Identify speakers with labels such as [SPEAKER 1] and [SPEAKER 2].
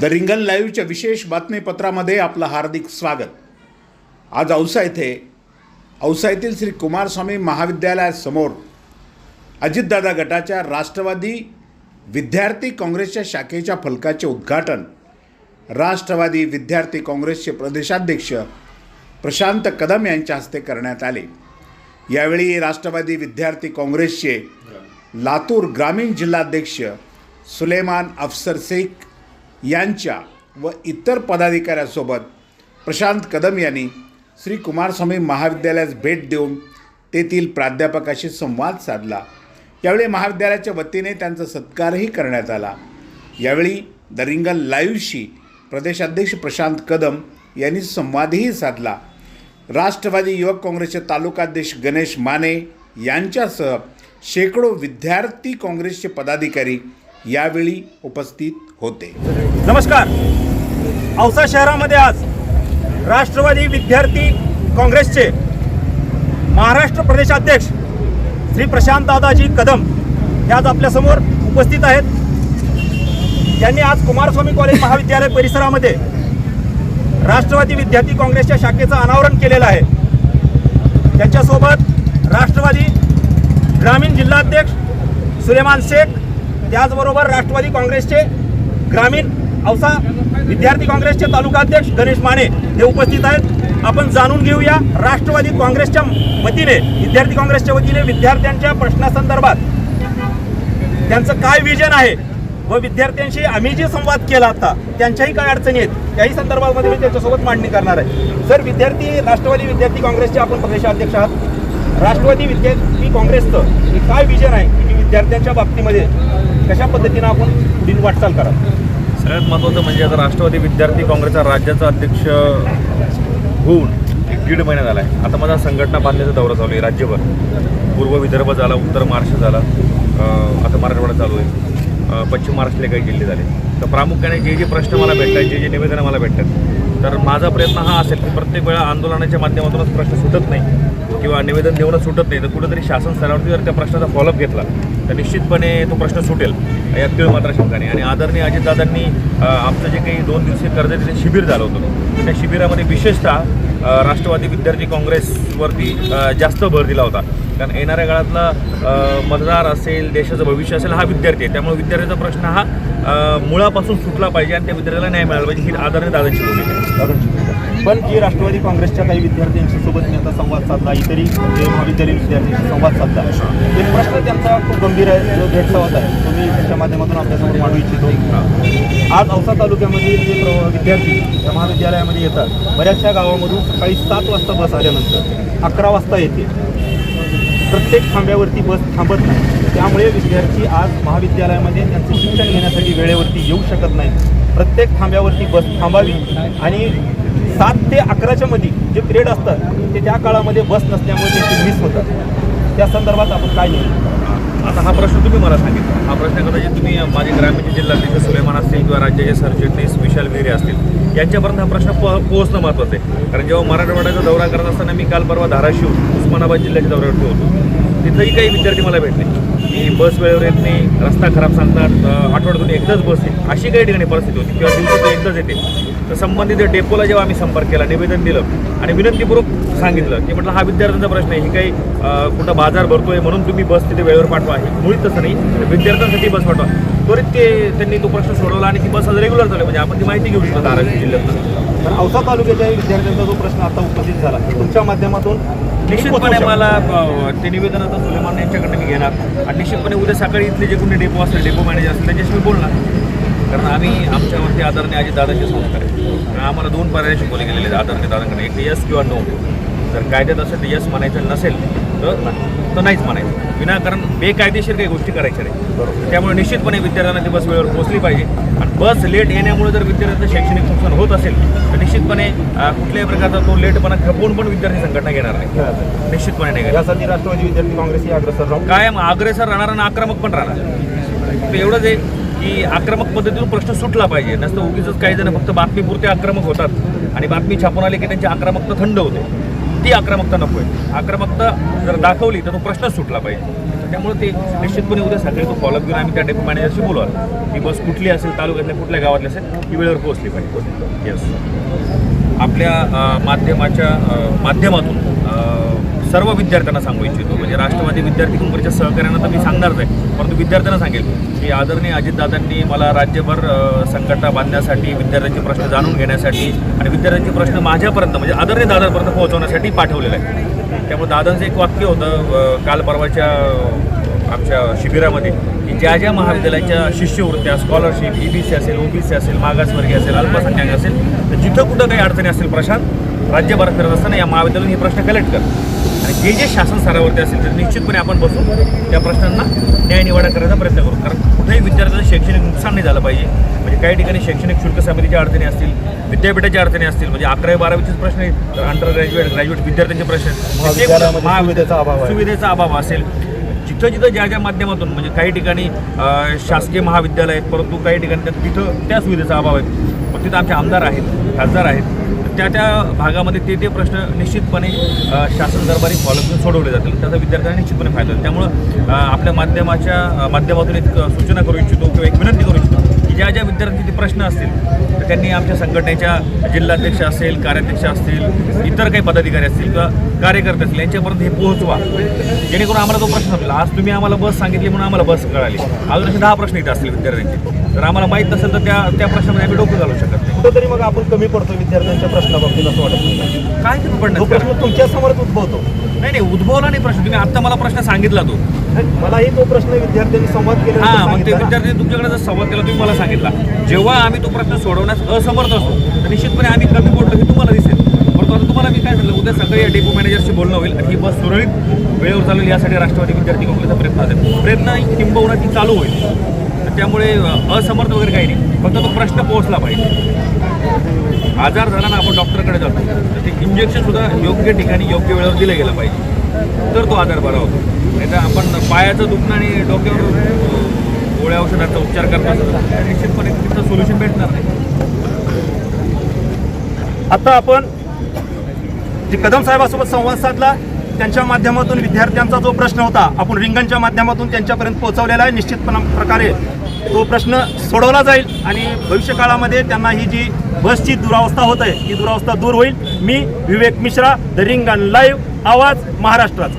[SPEAKER 1] The रिंगल लाईव्हच्या विशेष बातमीपत्रामध्ये आपलं हार्दिक स्वागत. आज औसा येथे औसा येथील श्री कुमारस्वामी महाविद्यालयासमोर अजितदादा गटाच्या राष्ट्रवादी विद्यार्थी काँग्रेसच्या शाखेच्या फलकाचे उद्घाटन राष्ट्रवादी विद्यार्थी काँग्रेसचे प्रदेशाध्यक्ष प्रशांत कदम यांच्या हस्ते करण्यात आले. यावेळी राष्ट्रवादी विद्यार्थी काँग्रेसचे लातूर ग्रामीण जिल्हाध्यक्ष सुलेमान अफसर शेख यांच्या व इतर पदाधिकाऱ्यांसोबत प्रशांत कदम यांनी श्री कुमारस्वामी महाविद्यालयास भेट देऊन तेथील प्राध्यापकाशी संवाद साधला. यावेळी महाविद्यालयाच्या वतीने त्यांचा सत्कारही करण्यात आला. यावेळी द रिंगण लाईव्हशी प्रदेशाध्यक्ष प्रशांत कदम यांनी संवादही साधला. राष्ट्रवादी युवक काँग्रेसचे तालुकाध्यक्ष गणेश माने यांच्यासह शेकडो विद्यार्थी काँग्रेसचे पदाधिकारी यावेळी उपस्थित होते.
[SPEAKER 2] नमस्कार. औसा शहरामध्ये आज राष्ट्रवादी विद्यार्थी काँग्रेसचे महाराष्ट्र प्रदेशाध्यक्ष श्री प्रशांत दादाजी कदम हे आज आपल्यासमोर उपस्थित आहेत. त्यांनी आज कुमारस्वामी कॉलेज महाविद्यालय परिसरामध्ये राष्ट्रवादी विद्यार्थी काँग्रेसच्या शाखेचं अनावरण केलेलं आहे. त्यांच्यासोबत राष्ट्रवादी ग्रामीण जिल्हाध्यक्ष सुलेमान शेख त्याचबरोबर राष्ट्रवादी काँग्रेसचे ग्रामीण औसा विद्यार्थी काँग्रेसचे तालुकाध्यक्ष गणेश माने हे उपस्थित आहेत. आपण जाणून घेऊया राष्ट्रवादी काँग्रेसच्या वतीने विद्यार्थी काँग्रेसच्या वतीने विद्यार्थ्यांच्या प्रश्नासंदर्भात. त्यांचं काय विजन आहे? व विद्यार्थ्यांशी आम्ही जे संवाद केला आता त्यांच्याही काय अडचणी आहेत? त्याही संदर्भामध्ये मी त्यांच्यासोबत मांडणी करणार आहे. सर विद्यार्थी राष्ट्रवादी विद्यार्थी काँग्रेसचे आपण प्रदेशाध्यक्ष आहात. राष्ट्रवादी विद्यार्थी काँग्रेसचं हे काय विजन आहे की विद्यार्थ्यांच्या बाबतीमध्ये? कशा पद्धतीनं आपण पुढील वाटचाल करा
[SPEAKER 3] सगळ्यात महत्त्वाचं म्हणजे आता राष्ट्रवादी विद्यार्थी काँग्रेसचा राज्याचा अध्यक्ष होऊन एक दीड महिना झाला आहे. आता माझा संघटना बांधण्याचा दौरा चालू आहे राज्यभर. पूर्व विदर्भ झाला उत्तर महाराष्ट्र झाला आता मराठवाडा चालू आहे. पश्चिम महाराष्ट्रातले काही जिल्हे झाले. तर प्रामुख्याने जे जे प्रश्न मला भेटतात जे जे निवेदनं मला भेटतात तर माझा प्रयत्न हा असेल की प्रत्येक वेळा आंदोलनाच्या माध्यमातूनच प्रश्न सुटत नाही. किंवा निवेदन देऊनच सुटत नाही तर कुठेतरी शासन स्तरावरती जर त्या प्रश्नाचा फॉलोअप घेतला तर निश्चितपणे तो प्रश्न सुटेल. या तीळ मात्र शंकाने. आणि आदरणीय अजितदादांनी आमचं जे काही दोन दिवसीय कर्जत शिबिर झालं होतं. त्या शिबिरामध्ये विशेषतः राष्ट्रवादी विद्यार्थी काँग्रेसवरती जास्त भर दिला होता. कारण येणाऱ्या काळातला मतदार असेल देशाचं भविष्य असेल हा विद्यार्थी आहे. त्यामुळे विद्यार्थ्याचा प्रश्न हा मुळापासून सुटला पाहिजे आणि त्या विद्यार्थ्याला न्याय मिळाला पाहिजे ही आदरणीय दादांची भूमिका आहे.
[SPEAKER 2] पण जी राष्ट्रवादी काँग्रेसच्या काही विद्यार्थ्यांशी सोबत मी आता संवाद साधला इतरही जे महाविद्यालयीन विद्यार्थ्यांशी संवाद साधला. ते प्रश्न त्यांचा खूप गंभीर आहे जो भेडसावत आहे. तो मी त्याच्या माध्यमातून आपल्यासमोर मांडू इच्छितो. आज औसा तालुक्यामध्ये जे विद्यार्थी या महाविद्यालयामध्ये येतात बऱ्याचशा गावामधून सकाळी सात वाजता बस आल्यानंतर अकरा वाजता येते. प्रत्येक थांब्यावरती बस थांबत नाही. त्यामुळे विद्यार्थी आज महाविद्यालयामध्ये त्यांचं शिक्षण घेण्यासाठी वेळेवरती येऊ शकत नाही प्रत्येक थांब्यावरती बस थांबावी आणि सात ते अकराच्या मध्ये जे पिरियड असतात ते त्या काळामध्ये बस नसल्यामुळे ते मिस होतात. त्या संदर्भात आपण काय नाही
[SPEAKER 3] आता हा प्रश्न तुम्ही मला सांगितला. हा प्रश्न कदाचित तुम्ही माझे ग्रामीण जिल्ह्यातले सुलेमान असतील किंवा राज्याचे सरचिटणीस विशाल विहिरे असतील यांच्यापर्यंत हा प्रश्न प पोहोचणं महत्त्वाचं आहे. कारण जेव्हा मराठवाड्याचा दौरा करत असताना मी काल परवा धाराशिव उस्मानाबाद जिल्ह्याच्या दौऱ्यावर होतो. तिथंही काही विद्यार्थी मला भेटले. की बस वेळेवर येत नाही रस्ता खराब सांगतात आठवड्यातून एकदाच बस येते. अशी काही ठिकाणी परिस्थिती होती. किंवा दिवसातून एकदाच येते. तर संबंधित डेपोला जेव्हा आम्ही संपर्क केला निवेदन दिलं आणि विनंतीपूर्वक सांगितलं की म्हटलं हा विद्यार्थ्यांचा प्रश्न आहे ही काही कुठं बाजार भरतोय म्हणून तुम्ही बस तिथे वेळेवर पाठवा हे मुळीच तसं नाही. विद्यार्थ्यांसाठी बस पाठवा. त्वरित ते त्यांनी तो प्रश्न सोडवला आणि ती बस आज रेग्युलर आहे. म्हणजे आपण ती माहिती घेऊ शकतो धाराशिव जिल्ह्यातून.
[SPEAKER 2] तर औसा तालुक्याच्या विद्यार्थ्यांचा जो प्रश्न आता उपस्थित झाला तुमच्या माध्यमातून
[SPEAKER 3] निश्चितपणे मला ते निवेदन आता सुलेमान यांच्याकडनं मी घेणार. आणि निश्चितपणे उद्या सकाळी इथले जे कोणी डेपो असेल डेपो मॅनेजर असेल त्यांच्याशी मी बोलणार. कारण आम्ही आमच्यावरती आदरणीय अजित दादाचे संस्कार आहे. आणि आम्हाला दोन पर्याय शिकवले गेलेले आहेत. आदरणीय दादांकडे एक यस किंवा नो जर कायद्यात असेल तर यस म्हणायचं नसेल तर तर नाहीच म्हणायचं. विनाकारण बेकायदेशीर काही गोष्टी करायच्या नाही. त्यामुळे निश्चितपणे विद्यार्थ्यांना ती बस वेळेवर पोहोचली पाहिजे. आणि बस लेट येण्यामुळे जर विद्यार्थ्यांचं शैक्षणिक नुकसान होत असेल तर निश्चितपणे कुठल्याही प्रकारचा तो लेटपणा खपवून पण विद्यार्थी संघटना घेणार नाही. निश्चितपणे नाही.
[SPEAKER 2] यासाठी राष्ट्रवादी विद्यार्थी काँग्रेस ही अग्रसर
[SPEAKER 3] कायम अग्रेसर राहणार आणि आक्रमक पण राहणार. एवढंच आहे. की आक्रमक पद्धतीतून प्रश्न सुटला पाहिजे. नसतं उगीच काही जण फक्त बातमीपुरते आक्रमक होतात आणि बातमी छापून आली की त्यांची आक्रमकता थंड होते. ती आक्रमकता नको आहे. आक्रमकता जर दाखवली तर तो प्रश्नच सुटला पाहिजे. त्यामुळे ते निश्चितपणे उद्या सकाळी तो फॉलोअप घेऊन आम्ही त्या डेपो मॅनेजरशी बोलवाल. की बस कुठली असेल तालुक्यातल्या कुठल्या गावातली असेल ती वेळेवर पोहोचली पाहिजे. येस आपल्या माध्यमाच्या माध्यमातून सर्व विद्यार्थ्यांना सांगू इच्छितो. म्हणजे राष्ट्रवादी विद्यार्थी काँग्रेसच्या सहकार्यांना तर मी सांगणारच आहे. परंतु विद्यार्थ्यांना सांगेल की आदरणीय अजितदादांनी मला राज्यभर संकटा संघटना बांधण्यासाठी विद्यार्थ्यांचे प्रश्न जाणून घेण्यासाठी आणि विद्यार्थ्यांचे प्रश्न माझ्यापर्यंत म्हणजे आदरणीय दादांपर्यंत पोहोचवण्यासाठी पाठवलेलं आहे. त्यामुळे दादांचं एक वाक्य होतं काल परवाच्या आमच्या शिबिरामध्ये की ज्या ज्या महाविद्यालयाच्या शिष्यवृत्त्या स्कॉलरशिप ई बी सी असेल ओ बी सी असेल मागासवर्गीय असेल अल्पसंख्याक असेल तर जिथं कुठं काही अडचणी असतील प्रशांत राज्यभरात फिरत असताना या महाविद्यालयाने हे प्रश्न कलेक्ट कर. आणि जे जे शासन स्तरावरती असेल तर निश्चितपणे आपण बसून त्या प्रश्नांना न्याय निवाडा करायचा प्रयत्न करू. कारण कुठेही विद्यार्थ्याचं शैक्षणिक नुकसान नाही झालं पाहिजे. म्हणजे काही ठिकाणी शैक्षणिक शुल्क समितीच्या अडचणी असतील विद्यापीठाच्या अडचणी असतील म्हणजे अकरावी बारावीचेच प्रश्न आहेत तर अंडर ग्रॅज्युएट ग्रॅज्युएट विद्यार्थ्यांचे प्रश्न महाविद्या-
[SPEAKER 2] सुविधेचा अभाव आहे.
[SPEAKER 3] सुविधेचा अभाव असेल जिथं जिथं ज्या ज्या माध्यमातून म्हणजे काही ठिकाणी शासकीय महाविद्यालय आहेत परंतु काही ठिकाणी तिथं त्या सुविधेचा अभाव आहे पण तिथं आमचे आमदार आहेत खासदार आहेत. त्या त्या भागामध्ये ते ते प्रश्न निश्चितपणे शासन दरबारी फॉलो करून सोडवले जातील. त्याचा विद्यार्थ्यांना निश्चितपणे फायदा होईल. त्यामुळं आपल्या माध्यमाच्या माध्यमातून एक सूचना करू इच्छितो किंवा एक विनंती करू ज्या ज्या विद्यार्थ्यांचे प्रश्न असतील तर त्यांनी आमच्या संघटनेच्या जिल्हाध्यक्ष असेल कार्याध्यक्ष असतील इतर काही पदाधिकारी असतील किंवा कार्यकर्ते असतील यांच्यापर्यंत हे पोहोचवा. जेणेकरून आम्हाला तो प्रश्न होईल आज तुम्ही आम्हाला बस सांगितली म्हणून आम्हाला बस कळाली. अजून असे दहा प्रश्न इथे असतील विद्यार्थ्यांचे. जर आम्हाला माहीत नसेल तर त्या त्या प्रश्नामध्ये आम्ही डोकं घालू शकत नाही.
[SPEAKER 2] कुठंतरी मग आपण कमी पडतो विद्यार्थ्यांच्या प्रश्नाबाबतीत असं वाटत नाही.
[SPEAKER 3] काय पण
[SPEAKER 2] तो प्रश्न तुमच्या समोरच उद्भवतो.
[SPEAKER 3] नाही नाही उद्भवला नाही प्रश्न. तुम्ही आता मला प्रश्न सांगितला तो.
[SPEAKER 2] मलाही तो प्रश्न विद्यार्थ्यांनी संवाद केला
[SPEAKER 3] हा मग ते विद्यार्थी तुमच्याकडे जर संवाद केला तुम्ही मला सांगितला. जेव्हा आम्ही तो प्रश्न सोडवण्यास असमर्थ असतो तर निश्चितपणे आम्ही कमी पडलो हे तुम्हाला दिसेल. परंतु आता तुम्हाला मी काय सांगितलं उद्या सकाळी या डेपो मॅनेजरशी बोलणं होईल आणि ही बस सुरळीत वेळेवर चालेल यासाठी राष्ट्रवादी विद्यार्थी काँग्रेसचा प्रयत्न असेल. प्रयत्न किंबहुना ती चालू होईल. त्यामुळे असमर्थ वगैरे काही नाही. फक्त तो प्रश्न पोहोचला पाहिजे. आजार झाला ना आपण डॉक्टरकडे जातो. तर ते इंजेक्शनसुद्धा योग्य ठिकाणी योग्य वेळेवर दिलं गेलं पाहिजे. तर तो आजार बरा होतो. नाही तर आपण पायाचं दुखणं आणि डोक्यावर गोळ्या औषधाचा उपचार करत असतो निश्चितपणे तिथं सोल्युशन भेटणार नाही.
[SPEAKER 2] आता आपण जे कदम साहेबासोबत संवाद साधला त्यांच्या माध्यमातून विद्यार्थ्यांचा जो प्रश्न होता आपण रिंगणच्या माध्यमातून त्यांच्यापर्यंत पोहोचवलेला आहे. निश्चितपणा प्रकारे तो प्रश्न सोडवला जाईल आणि भविष्य काळामध्ये त्यांना ही जी बसची दुरावस्था होत आहे ही दुरावस्था दूर होईल. मी विवेक मिश्रा द रिंगण लाईव्ह आवाज महाराष्ट्राचा.